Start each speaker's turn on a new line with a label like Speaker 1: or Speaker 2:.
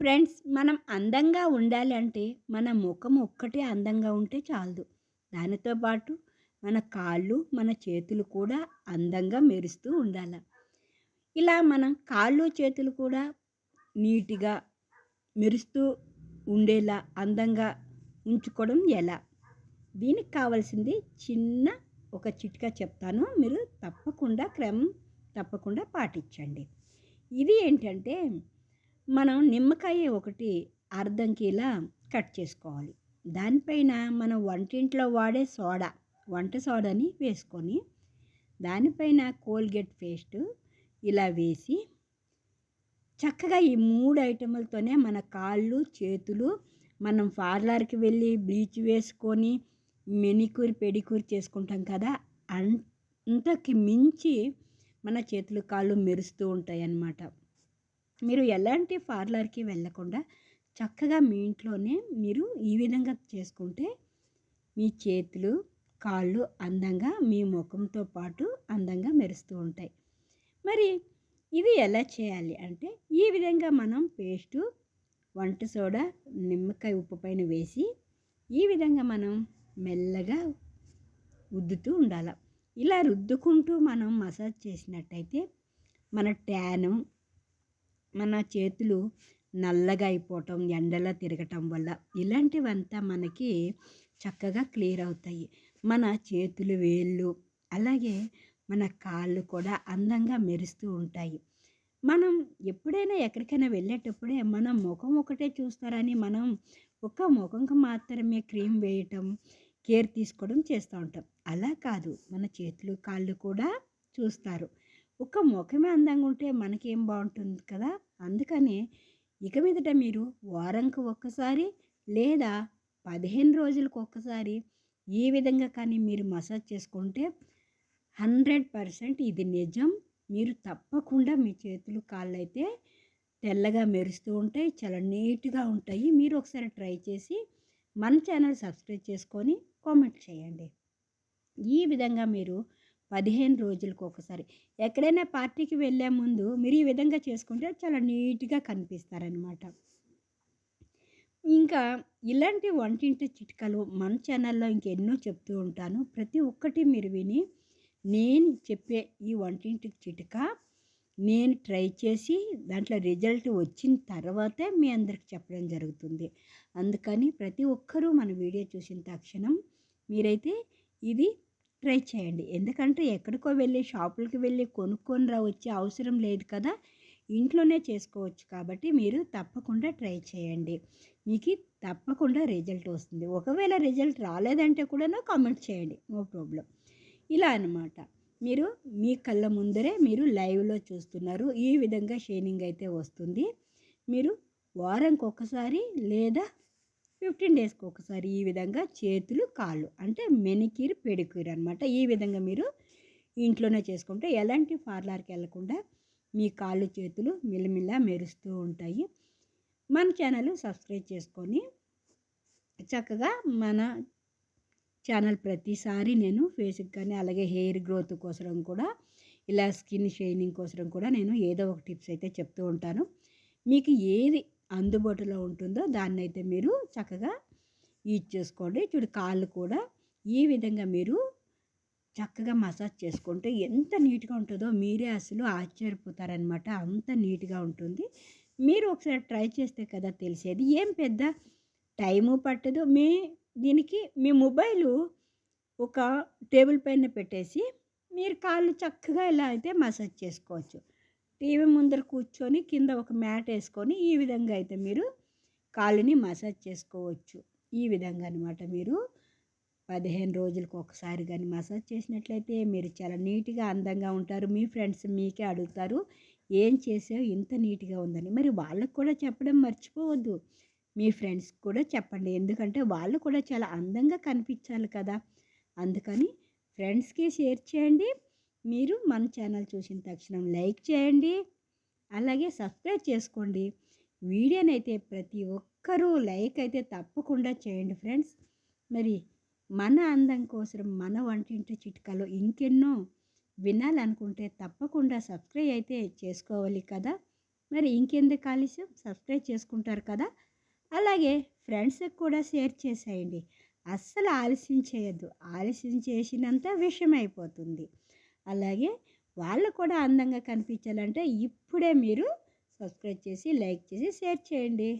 Speaker 1: Friends మనం అందంగా ఉండాలి అంటే మన ముఖం ఒక్కటే అందంగా ఉంటే చాలదు. దానితో పాటు మన కాళ్ళు మన చేతులు కూడా అందంగా మెరుస్తూ ఉండాలి. ఇలా మనం కాళ్ళు చేతులు కూడా నీట్గా మెరుస్తూ ఉండేలా అందంగా ఉంచుకోవడం ఎలా? దీనికి కావాల్సింది చిన్న ఒక చిట్కా చెప్తాను. మీరు తప్పకుండా క్రమం తప్పకుండా పాటించండి. ఇది ఏంటంటే మనం నిమ్మకాయ ఒకటి అర్ధంకిలా కట్ చేసుకోవాలి. దానిపైన మనం వంటింట్లో వాడే సోడా వంట సోడాని వేసుకొని దానిపైన కోల్గేట్ పేస్ట్ ఇలా వేసి చక్కగా ఈ మూడు ఐటములతోనే మన కాళ్ళు చేతులు మనం పార్లర్కి వెళ్ళి బ్లీచ్ వేసుకొని మెనిక్యూర్ పెడిక్యూర్ చేసుకుంటాం కదా అంతకి మించి మన చేతులు కాళ్ళు మెరుస్తూ ఉంటాయి అన్నమాట మీరు ఎలాంటి పార్లర్కి వెళ్ళకుండా చక్కగా మీ ఇంట్లోనే మీరు ఈ విధంగా చేసుకుంటే మీ చేతులు కాళ్ళు అందంగా మీ ముఖంతో పాటు అందంగా మెరుస్తూ ఉంటాయి. మరి ఇది ఎలా చేయాలి అంటే ఈ విధంగా మనం పేస్టు వంట సోడా నిమ్మకాయ ఉప్పు పైన వేసి ఈ విధంగా మనం మెల్లగా ఉద్దుతూ ఉండాలి. ఇలా రుద్దుకుంటూ మనం మసాజ్ చేసినట్టయితే మన ట్యాను మన చేతులు నల్లగా అయిపోవటం ఎండలో తిరగటం వల్ల ఇలాంటివంతా మనకి చక్కగా క్లియర్ అవుతాయి. మన చేతులు వేళ్ళు అలాగే మన కాళ్ళు కూడా అందంగా మెరుస్తూ ఉంటాయి. మనం ఎప్పుడైనా ఎక్కడికైనా వెళ్ళేటప్పుడే మన ముఖం ఒకటే చూస్తారని మనం ఒక ముఖంకి మాత్రమే క్రీమ్ వేయటం కేర్ తీసుకోవడం చేస్తూ ఉంటాం. అలా కాదు. మన చేతులు కాళ్ళు కూడా చూస్తారు. ఒక ముఖమే అందంగా ఉంటే మనకేం బాగుంటుంది కదా? అందుకనే ఇక మీదట మీరు వారంకి ఒక్కసారి లేదా పదిహేను రోజులకు ఒక్కసారి ఈ విధంగా కానీ మీరు మసాజ్ చేసుకుంటే హండ్రెడ్ పర్సెంట్ ఇది నిజం. మీరు తప్పకుండా మీ చేతులు కాళ్ళు అయితే తెల్లగా మెరుస్తూ ఉంటాయి చాలా నీట్గా ఉంటాయి. మీరు ఒకసారి ట్రై చేసి మన ఛానల్ సబ్స్క్రైబ్ చేసుకొని కామెంట్ చేయండి. ఈ విధంగా మీరు పదిహేను రోజులకు ఒకసారి. ఎక్కడైనా పార్టీకి వెళ్ళే ముందు మీరు ఈ విధంగా చేసుకుంటే చాలా నీట్గా కనిపిస్తారనమాట ఇంకా ఇలాంటి వంటింటి చిట్కలు మన ఛానల్లో ఇంకెన్నో చెప్తూ ఉంటాను. ప్రతి ఒక్కటి మీరు విని నేను చెప్పే ఈ వంటింటి చిట్కా నేను ట్రై చేసి దాంట్లో రిజల్ట్ వచ్చిన తర్వాతే మీ అందరికి చెప్పడం జరుగుతుంది. అందుకని ప్రతి ఒక్కరూ మన వీడియో చూసిన తక్షణం మీరైతే ఇది ట్రై చేయండి. ఎందుకంటే ఎక్కడికో వెళ్ళి షాపులకి వెళ్ళి కొనుక్కొని రా వచ్చే అవసరం లేదు కదా. ఇంట్లోనే చేసుకోవచ్చు కాబట్టి మీరు తప్పకుండా ట్రై చేయండి. మీకు తప్పకుండా రిజల్ట్ వస్తుంది. ఒకవేళ రిజల్ట్ రాలేదంటే కూడా కామెంట్ చేయండి. No problem. ఇలా అనమాట మీరు మీ కళ్ళ ముందరే మీరు లైవ్లో చూస్తున్నారు. ఈ విధంగా షైనింగ్ అయితే వస్తుంది. మీరు వారంకి ఒకసారి లేదా ఫిఫ్టీన్ డేస్కి ఒకసారి ఈ విధంగా చేతులు కాళ్ళు అంటే మెనిక్యూర్ పెడిక్యూర్ అనమాట ఈ విధంగా మీరు ఇంట్లోనే చేసుకుంటే ఎలాంటి పార్లర్కి వెళ్ళకుండా మీ కాళ్ళు చేతులు మిల్లమిల్ల మెరుస్తూ ఉంటాయి. మన ఛానల్ సబ్స్క్రైబ్ చేసుకొని చక్కగా మన ఛానల్ ప్రతిసారి నేను ఫేస్కి కానీ అలాగే హెయిర్ గ్రోత్ కోసం కూడా ఇలా స్కిన్ షైనింగ్ కోసం కూడా నేను ఏదో ఒక టిప్స్ అయితే చెప్తూ ఉంటాను. మీకు ఏది అందుబాటులో ఉంటుందో దాన్ని అయితే మీరు చక్కగా యూజ్ చేసుకోండి. చూడు కాళ్ళు కూడా ఈ విధంగా మీరు చక్కగా మసాజ్ చేసుకుంటే ఎంత నీట్గా ఉంటుందో మీరే అసలు ఆశ్చర్యపోతారనమాట అంత నీట్గా ఉంటుంది. మీరు ఒకసారి ట్రై చేస్తే కదా తెలిసేది. ఏం పెద్ద టైము పట్టదు. మీ దీనికి మీ మొబైలు ఒక టేబుల్ పైన పెట్టేసి మీరు కాళ్ళు చక్కగా ఇలా అయితే మసాజ్ చేసుకోవచ్చు. టీవీ ముందర కూర్చొని కింద ఒక మ్యాట్ వేసుకొని ఈ విధంగా అయితే మీరు కాళ్ళని మసాజ్ చేసుకోవచ్చు. ఈ విధంగా అనమాట మీరు పదిహేను రోజులకు ఒకసారి కానీ మసాజ్ చేసినట్లయితే మీరు చాలా నీట్గా అందంగా ఉంటారు. మీ ఫ్రెండ్స్ మీకే అడుగుతారు ఏం చేసావు? ఇంత నీట్గా ఉందని. మరి వాళ్ళకు కూడా చెప్పడం మర్చిపోవద్దు. మీ ఫ్రెండ్స్ కూడా చెప్పండి. ఎందుకంటే వాళ్ళు కూడా చాలా అందంగా కనిపించాలి కదా. అందుకని ఫ్రెండ్స్కి షేర్ చేయండి. మీరు మన ఛానల్ చూసిన తక్షణం లైక్ చేయండి అలాగే సబ్స్క్రైబ్ చేసుకోండి. వీడియోనైతే ప్రతి ఒక్కరూ లైక్ అయితే తప్పకుండా చేయండి ఫ్రెండ్స్. మరి మన అందం కోసం మన వంటింటి చిట్కాలు ఇంకెన్నో వినాలనుకుంటే తప్పకుండా సబ్స్క్రైబ్ అయితే చేసుకోవాలి కదా. మరి ఇంకెందుకు ఆలస్యం? సబ్స్క్రైబ్ చేసుకుంటారు కదా. అలాగే ఫ్రెండ్స్కి కూడా షేర్ చేసేయండి. అస్సలు ఆలస్యం చేయొద్దు. ఆలస్యం చేసినంత విషయం అయిపోతుంది. అలాగే వాళ్ళు కూడా అందంగా కనిపించాలంటే ఇప్పుడే మీరు సబ్స్క్రైబ్ చేసి లైక్ చేసి షేర్ చేయండి.